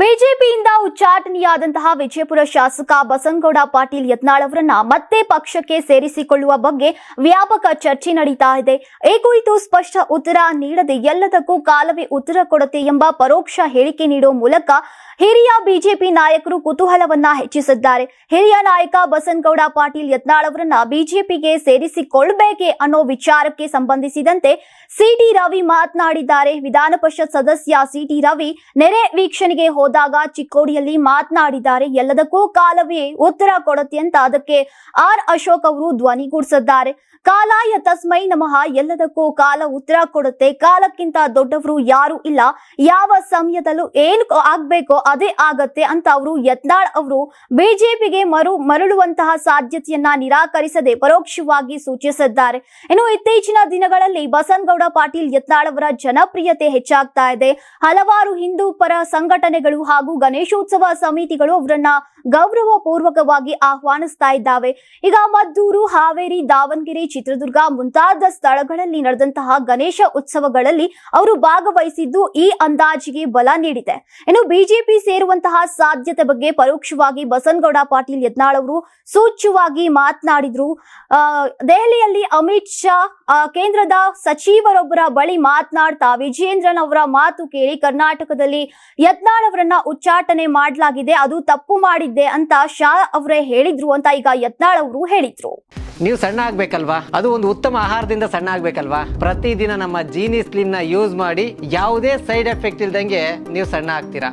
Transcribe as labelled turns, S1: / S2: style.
S1: ಬಿಜೆಪಿಯಿಂದ ಉಚ್ಚಾಟನೆಯಾದಂತಹ ವಿಜಯಪುರ ಶಾಸಕ ಬಸನಗೌಡ ಪಾಟೀಲ್ ಯತ್ನಾಳ್ ಅವರನ್ನ ಮತ್ತೆ ಪಕ್ಷಕ್ಕೆ ಸೇರಿಸಿಕೊಳ್ಳುವ ಬಗ್ಗೆ ವ್ಯಾಪಕ ಚರ್ಚೆ ನಡೀತಾ ಇದೆ. ಈ ಕುರಿತು ಸ್ಪಷ್ಟ ಉತ್ತರ ನೀಡದೆ ಎಲ್ಲದಕ್ಕೂ ಕಾಲವೇ ಉತ್ತರ ಕೊಡುತ್ತೆ ಎಂಬ ಪರೋಕ್ಷ ಹೇಳಿಕೆ ನೀಡುವ ಮೂಲಕ ಹಿರಿಯ ಬಿಜೆಪಿ ನಾಯಕರು ಕುತೂಹಲವನ್ನ ಹೆಚ್ಚಿಸಿದ್ದಾರೆ. ಹಿರಿಯ ನಾಯಕ ಬಸನಗೌಡ ಪಾಟೀಲ್ ಯತ್ನಾಳ್ ಅವರನ್ನ ಬಿಜೆಪಿಗೆ ಸೇರಿಸಿಕೊಳ್ಬೇಕೆ ಅನ್ನೋ ವಿಚಾರಕ್ಕೆ ಸಂಬಂಧಿಸಿದಂತೆ ಸಿಟಿ ರವಿ ಮಾತನಾಡಿದ್ದಾರೆ. ವಿಧಾನ ಪರಿಷತ್ ಸದಸ್ಯ ಸಿಟಿ ರವಿ ನೆರೆ ವೀಕ್ಷಣೆಗೆ ಹೋದಾಗ ಚಿಕ್ಕೋಡಿಯಲ್ಲಿ ಮಾತನಾಡಿದ್ದಾರೆ. ಎಲ್ಲದಕ್ಕೂ ಕಾಲವೇ ಉತ್ತರ ಕೊಡುತ್ತೆ ಅಂತ ಅದಕ್ಕೆ ಆರ್ ಅಶೋಕ್ ಅವರು ಧ್ವನಿಗೂಡಿಸಿದ್ದಾರೆ ಕಾಲಾಯ ತಸ್ಮೈ ನಮಃ. ಎಲ್ಲದಕ್ಕೂ ಕಾಲ ಉತ್ತರ ಕೊಡುತ್ತೆ. ಕಾಲಕ್ಕಿಂತ ದೊಡ್ಡವರು ಯಾರು ಇಲ್ಲ. ಯಾವ ಸಮಯದಲ್ಲೂ ಏನ್ ಆಗ್ಬೇಕೋ ಅದೇ ಆಗತ್ತೆ ಅಂತ ಅವರು ಯತ್ನಾಳ್ ಅವರು ಬಿಜೆಪಿಗೆ ಮರು ಮರಳುವಂತಹ ಸಾಧ್ಯತೆಯನ್ನ ನಿರಾಕರಿಸದೆ ಪರೋಕ್ಷವಾಗಿ ಸೂಚಿಸಿದ್ದಾರೆ. ಇನ್ನು ಇತ್ತೀಚಿನ ದಿನಗಳಲ್ಲಿ ಬಸನಗೌಡ ಪಾಟೀಲ್ ಯತ್ನಾಳ್ ಅವರ ಜನಪ್ರಿಯತೆ ಹೆಚ್ಚಾಗ್ತಾ ಇದೆ. ಹಲವಾರು ಹಿಂದೂ ಪರ ಸಂಘಟನೆಗಳು ಹಾಗೂ ಗಣೇಶೋತ್ಸವ ಸಮಿತಿಗಳು ಅವರನ್ನ ಗೌರವ ಪೂರ್ವಕವಾಗಿ ಆಹ್ವಾನಿಸ್ತಾ ಇದ್ದಾವೆ. ಈಗ ಮದ್ದೂರು, ಹಾವೇರಿ, ದಾವಣಗೆರೆ, ಚಿತ್ರದುರ್ಗ ಮುಂತಾದ ಸ್ಥಳಗಳಲ್ಲಿ ನಡೆದಂತಹ ಗಣೇಶ ಉತ್ಸವಗಳಲ್ಲಿ ಅವರು ಭಾಗವಹಿಸಿದ್ದು ಈ ಅಂದಾಜಿಗೆ ಬಲ ನೀಡಿದೆ. ಇನ್ನು ಬಿಜೆಪಿ ಸೇರುವಂತಹ ಸಾಧ್ಯತೆ ಬಗ್ಗೆ ಪರೋಕ್ಷವಾಗಿ ಬಸನಗೌಡ ಪಾಟೀಲ್ ಯತ್ನಾಳ್ ಅವರು ಸೂಚ್ಯವಾಗಿ ಮಾತನಾಡಿದ್ರು. ದೆಹಲಿಯಲ್ಲಿ ಅಮಿತ್ ಶಾ ಕೇಂದ್ರದ ಸಚಿವರೊಬ್ಬರ ಬಳಿ ಮಾತನಾಡ್ತಾ ವಿಜಯೇಂದ್ರನ್ ಅವರ ಮಾತು ಕೇಳಿ ಕರ್ನಾಟಕದಲ್ಲಿ ಯತ್ನಾಳ್ ಅವರನ್ನ ಉಚ್ಚಾಟನೆ ಮಾಡಲಾಗಿದೆ, ಅದು ತಪ್ಪು ಮಾಡಿದ್ದೆ ಅಂತ ಶಾ ಅವರೇ ಹೇಳಿದ್ರು ಅಂತ ಈಗ ಯತ್ನಾಳ್ ಅವರು ಹೇಳಿದ್ರು.
S2: ನೀವು ಸಣ್ಣ ಆಗ್ಬೇಕಲ್ವಾ? ಅದು ಒಂದು ಉತ್ತಮ ಆಹಾರದಿಂದ ಸಣ್ಣ ಆಗ್ಬೇಕಲ್ವಾ? ಪ್ರತಿದಿನ ನಮ್ಮ ಜೀನಿ ಸ್ಲಿಮ್ನ ಯೂಸ್ ಮಾಡಿ ಯಾವುದೇ ಸೈಡ್ ಎಫೆಕ್ಟ್ ಇಲ್ದಂಗೆ ನೀವು ಸಣ್ಣ ಆಗ್ತೀರಾ?